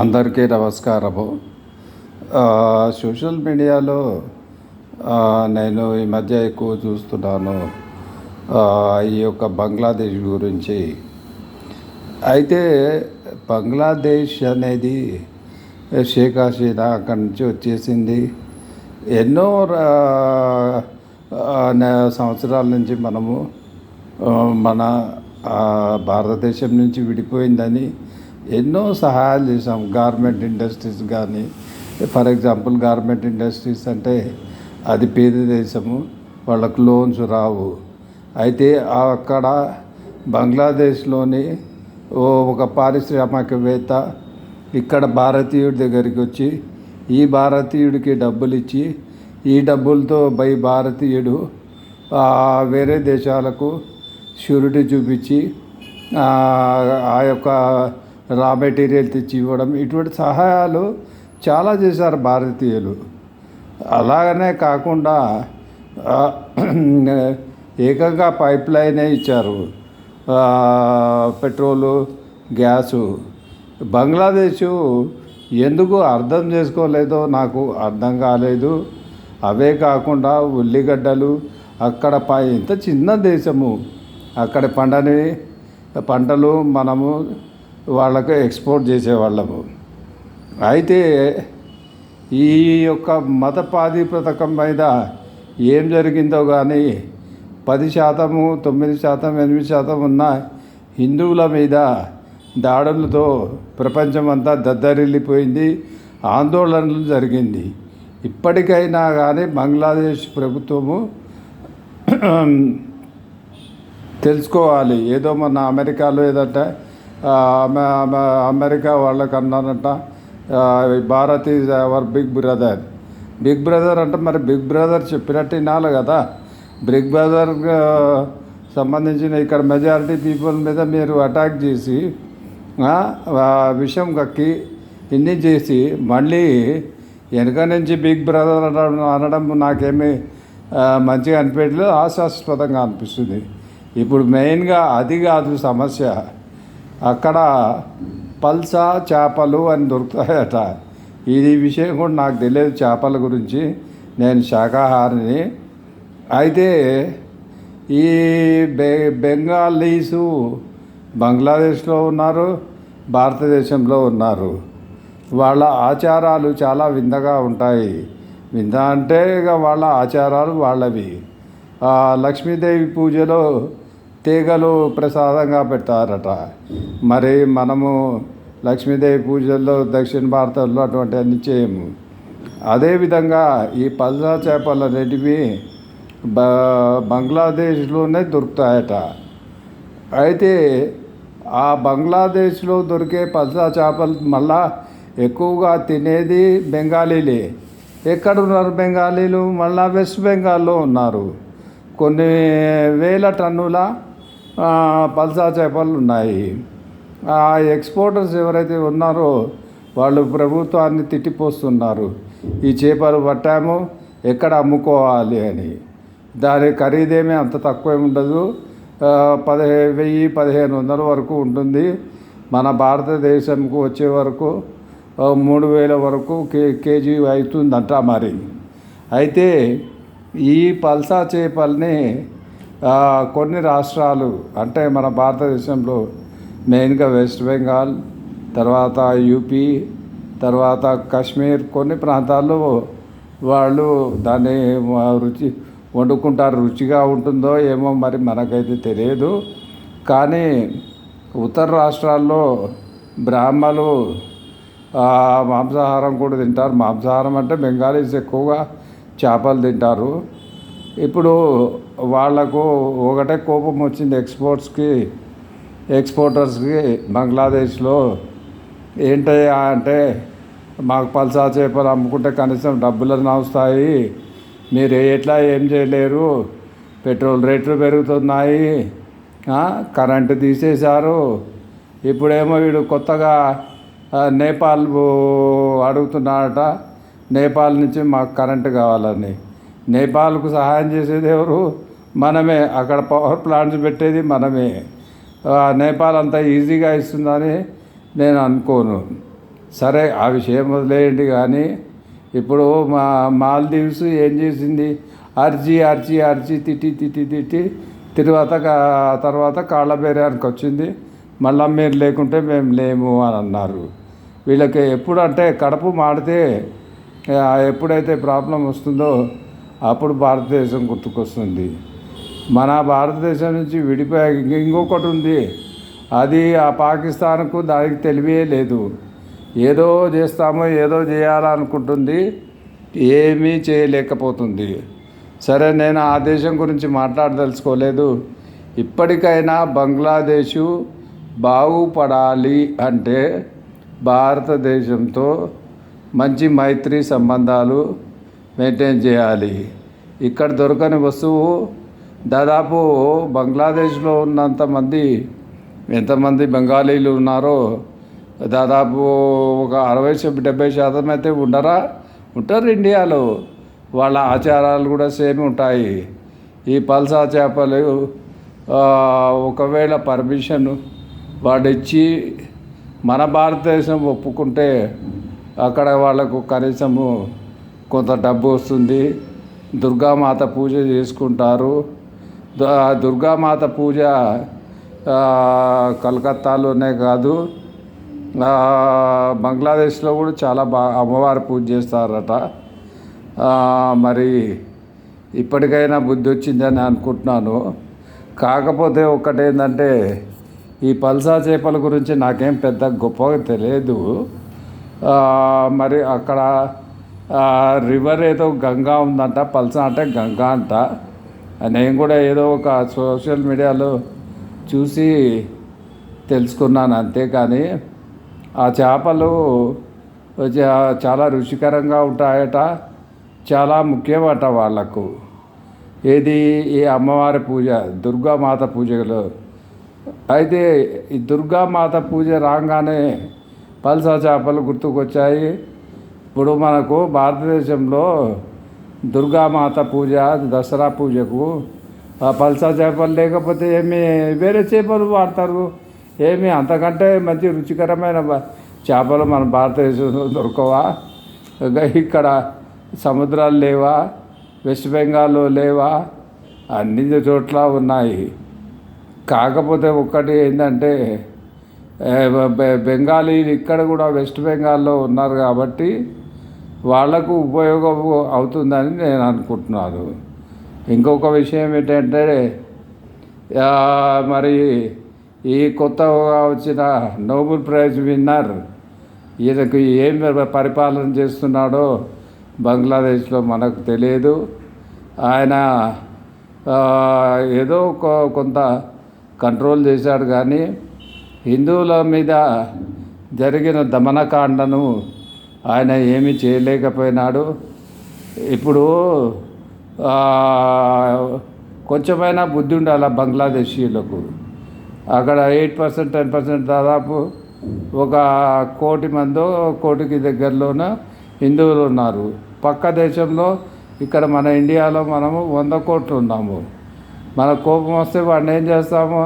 అందరికీ నమస్కారము. సోషల్ మీడియాలో నేను ఈ మధ్య ఎక్కువ చూస్తున్నాను ఈ యొక్క బంగ్లాదేశ్ గురించి. అయితే బంగ్లాదేశ్ అనేది షేక్ హసీనా అక్కడి నుంచి వచ్చేసింది. ఎన్నో సంవత్సరాల నుంచి మనము మన భారతదేశం నుంచి విడిపోయిందని ఎన్నో సహాయాలు చేసాం గార్మెంట్ ఇండస్ట్రీస్ కానీ ఫర్ ఎగ్జాంపుల్ గార్మెంట్ ఇండస్ట్రీస్ అంటే అది పేద దేశము వాళ్ళకు లోన్స్ రావు. అయితే అక్కడ బంగ్లాదేశ్లోని ఓ ఒక పారిశ్రామికవేత్త ఇక్కడ భారతీయుడి దగ్గరికి వచ్చి ఈ భారతీయుడికి డబ్బులు ఇచ్చి ఈ డబ్బులతో బై భారతీయుడు వేరే దేశాలకు షూరిటీ చూపించి ఆ యొక్క రా మెటీరియల్ తెచ్చి ఇవ్వడం ఇటువంటి సహాయాలు చాలా చేశారు భారతీయులు. అలాగనే కాకుండా ఏకంగా పైప్ లైనే ఇచ్చారు. Petrol gas. బంగ్లాదేశ్ ఎందుకు అర్థం చేసుకోలేదో నాకు అర్థం కాలేదు. అవే కాకుండా ఉల్లిగడ్డలు అక్కడ ఇంత చిన్న దేశము. అక్కడ పండని పంటలు మనము వాళ్ళకు ఎక్స్పోర్ట్ చేసేవాళ్ళము. అయితే ఈ యొక్క మత పథకం మీద ఏం జరిగిందో కానీ పది శాతము తొమ్మిది శాతం ఎనిమిది శాతం ఉన్న హిందువుల మీద దాడులతో ప్రపంచమంతా దద్దరిల్లిపోయింది ఆందోళనలు జరిగింది. ఇప్పటికైనా కానీ బంగ్లాదేశ్ ప్రభుత్వము తెలుసుకోవాలి. ఏదో మన అమెరికాలో ఏదంటే అమెరికా వాళ్ళకి అన్నారంట Bharat is our big brother. Big brother అంటే మరి బిగ్ బ్రదర్ చెప్పినట్టు వినాలి కదా. బిగ్ బ్రదర్ సంబంధించిన ఇక్కడ మెజారిటీ పీపుల్ మీద మీరు అటాక్ చేసి విషయం కక్కి ఇన్ని చేసి మళ్ళీ వెనక నుంచి బిగ్ బ్రదర్ అనడం అనడం నాకేమీ మంచిగా అనిపించలేదు హాస్యాస్పదంగా అనిపిస్తుంది. ఇప్పుడు మెయిన్గా అది కాదు సమస్య. అక్కడ పల్సా చేపలు అని దొరుకుతాయట. ఇది విషయం కూడా నాకు తెలియదు చేపల గురించి. నేను శాకాహారిని. అయితే ఈ బె బెంగాలీసు బంగ్లాదేశ్లో ఉన్నారు భారతదేశంలో ఉన్నారు. వాళ్ళ ఆచారాలు చాలా వింతగా ఉంటాయి. వింద అంటే ఇక వాళ్ళ ఆచారాలు వాళ్ళవి. లక్ష్మీదేవి పూజలో తీగలు ప్రసాదంగా పెడతారట. మరి మనము లక్ష్మీదేవి పూజల్లో దక్షిణ భారతంలో అటువంటి అన్ని చేయము అదేవిధంగా ఈ పల్సా చేపలు అనేటివి బ బంగ్లాదేశ్లోనే దొరుకుతాయట. అయితే ఆ బంగ్లాదేశ్లో దొరికే పల్సా చేపలు మళ్ళా ఎక్కువగా తినేది బెంగాలీలే. ఎక్కడ ఉన్నారు బెంగాలీలు? మళ్ళా వెస్ట్ బెంగాల్లో ఉన్నారు. కొన్ని వేల టన్నుల పల్సా చేపలు ఉన్నాయి. ఆ ఎక్స్పోర్టర్స్ ఎవరైతే ఉన్నారో వాళ్ళు ప్రభుత్వాన్ని తిట్టిపోస్తున్నారు. ఈ చేపలు పట్టాము ఎక్కడ అమ్ముకోవాలి అని. దాని ఖరీదేమీ అంత తక్కువ ఉండదు. పదిహే వెయ్యి పదిహేను వందల వరకు ఉంటుంది. మన భారతదేశంకు వచ్చే వరకు మూడు వేల వరకు కే కేజీ అవుతుందంట మరి. అయితే ఈ పల్సా చేపల్ని కొన్ని రాష్ట్రాలు అంటే మన భారతదేశంలో మెయిన్గా వెస్ట్ బెంగాల్ తర్వాత యూపీ తర్వాత కాశ్మీర్ కొన్ని ప్రాంతాల్లో వాళ్ళు దాన్ని రుచి వండుకుంటారు. రుచిగా ఉంటుందో ఏమో మరి మనకైతే తెలియదు. కానీ ఉత్తర రాష్ట్రాల్లో బ్రాహ్మలు మాంసాహారం కూడా తింటారు. మాంసాహారం అంటే బెంగాలీస్ ఎక్కువగా చేపలు తింటారు. ఇప్పుడు వాళ్ళకు ఒకటే కోపం వచ్చింది ఎక్స్పోర్ట్స్కి ఎక్స్పోర్టర్స్కి బంగ్లాదేశ్లో. ఏంటయ్యా అంటే మాకు పల్సా చేపలు అమ్ముకుంటే కనీసం డబ్బులను వస్తాయి మీరు ఎట్లా ఏం చేయలేరు? పెట్రోల్ రేట్లు పెరుగుతున్నాయి. కరెంటు తీసేశారు. ఇప్పుడేమో వీడు కొత్తగా నేపాల్ అడుగుతున్నాడట. నేపాల్ నుంచి మాకు కరెంటు కావాలని. నేపాల్కు సహాయం చేసేది ఎవరు? మనమే. అక్కడ పవర్ ప్లాంట్స్ పెట్టేది మనమే. నేపాల్ అంత ఈజీగా ఇస్తుందని నేను అనుకోను. సరే ఆ విషయం వదిలేయండి కానీ ఇప్పుడు మా మాల్దీవ్స్ ఏం చేసింది? అర్జీ అర్జీ అర్జీ తిట్టి తిట్టి తిట్టి తర్వాత తర్వాత కాళ్ళబేరానికి వచ్చింది. మళ్ళా మీరు లేకుంటే మేము లేము అని అన్నారు. వీళ్ళకి ఎప్పుడంటే కడుపు మాడితే ఎప్పుడైతే ప్రాబ్లం వస్తుందో అప్పుడు భారతదేశం గుర్తుకొస్తుంది. మన భారతదేశం నుంచి విడిపోయా ఇంకొకటి ఉంది. అది ఆ పాకిస్తాన్కు దానికి తెలివే లేదు. ఏదో చేస్తామో ఏదో చేయాలనుకుంటుంది. ఏమీ చేయలేకపోతుంది. సరే నేను ఆ దేశం గురించి మాట్లాడదలుచుకోలేదు. ఇప్పటికైనా బంగ్లాదేశు బాగుపడాలి అంటే భారతదేశంతో మంచి మైత్రి సంబంధాలు మెయింటైన్ చేయాలి. ఇక్కడ దొరకని వస్తువు దాదాపు బంగ్లాదేశ్లో ఉన్నంత మంది ఎంతమంది బెంగాలీలు ఉన్నారో దాదాపు ఒక అరవై డెబ్బై శాతం అయితే ఉండరా? ఉంటారు ఇండియాలో. వాళ్ళ ఆచారాలు కూడా సేమ్ ఉంటాయి. ఈ పల్సా చేపలు ఒకవేళ పర్మిషన్ వాడిచ్చి మన భారతదేశం ఒప్పుకుంటే అక్కడ వాళ్ళకు కనీసము కొంత డబ్బు వస్తుంది. దుర్గామాత పూజ చేసుకుంటారు. దుర్గామాత పూజ కలకత్తాలోనే కాదు. బంగ్లాదేశ్లో కూడా చాలా బాగా అమ్మవారి పూజ చేస్తారట. మరి ఇప్పటికైనా బుద్ధి వచ్చిందని అనుకుంటున్నాను. కాకపోతే ఒక్కటేంటంటే ఈ పల్సా చేపల గురించి నాకేం పెద్ద గొప్పగా తెలియదు. మరి అక్కడ రివర్ ఏదో గంగా ఉందంట పల్సా అంటే గంగా అంట. నేను కూడా ఏదో ఒక సోషల్ మీడియాలో చూసి తెలుసుకున్నాను అంతేకాని ఆ చేపలు చాలా రుచికరంగా ఉంటాయట చాలా ముఖ్యమట వాళ్ళకు. ఏది ఈ అమ్మవారి పూజ దుర్గామాత పూజలో. అయితే ఈ దుర్గామాత పూజ రాగానే పల్సా చేపలు గుర్తుకొచ్చాయి. ఇప్పుడు మనకు భారతదేశంలో దుర్గామాత పూజ దసరా పూజకు పల్సా చేపలు లేకపోతే ఏమి వేరే చేపలు వాడతారు. ఏమి అంతకంటే మంచి రుచికరమైన చేపలు మన భారతదేశంలో దొరకవా? ఇక్కడ సముద్రాలు లేవా? వెస్ట్ బెంగాల్లో లేవా? అన్ని చోట్ల ఉన్నాయి. కాకపోతే ఒక్కటి ఏంటంటే బెంగాలీలు ఇక్కడ కూడా వెస్ట్ బెంగాల్లో ఉన్నారు కాబట్టి వాళ్ళకు ఉపయోగం అవుతుందని నేను అనుకుంటున్నాను. ఇంకొక విషయం ఏంటంటే మరి ఈ కొత్తగా వచ్చిన నోబెల్ ప్రైజ్ విన్నర్ ఈయనకు ఏం పరిపాలన చేస్తున్నాడో బంగ్లాదేశ్లో మనకు తెలియదు. ఆయన ఏదో కొంత కంట్రోల్ చేశాడు కానీ హిందువుల మీద జరిగిన దమనకాండను ఆయన ఏమీ చేయలేకపోయినాడు. ఇప్పుడు కొంచెమైనా బుద్ధి ఉండాలి బంగ్లాదేశీయులకు? అక్కడ ఎయిట్ పర్సెంట్ టెన్ పర్సెంట్ దాదాపు ఒక కోటి మందో కోటికి దగ్గరలోన హిందువులు ఉన్నారు. పక్క దేశంలో ఇక్కడ మన ఇండియాలో మనము వంద కోట్లు ఉన్నాము. మన కోపం వస్తే వాడిని ఏం చేస్తాము?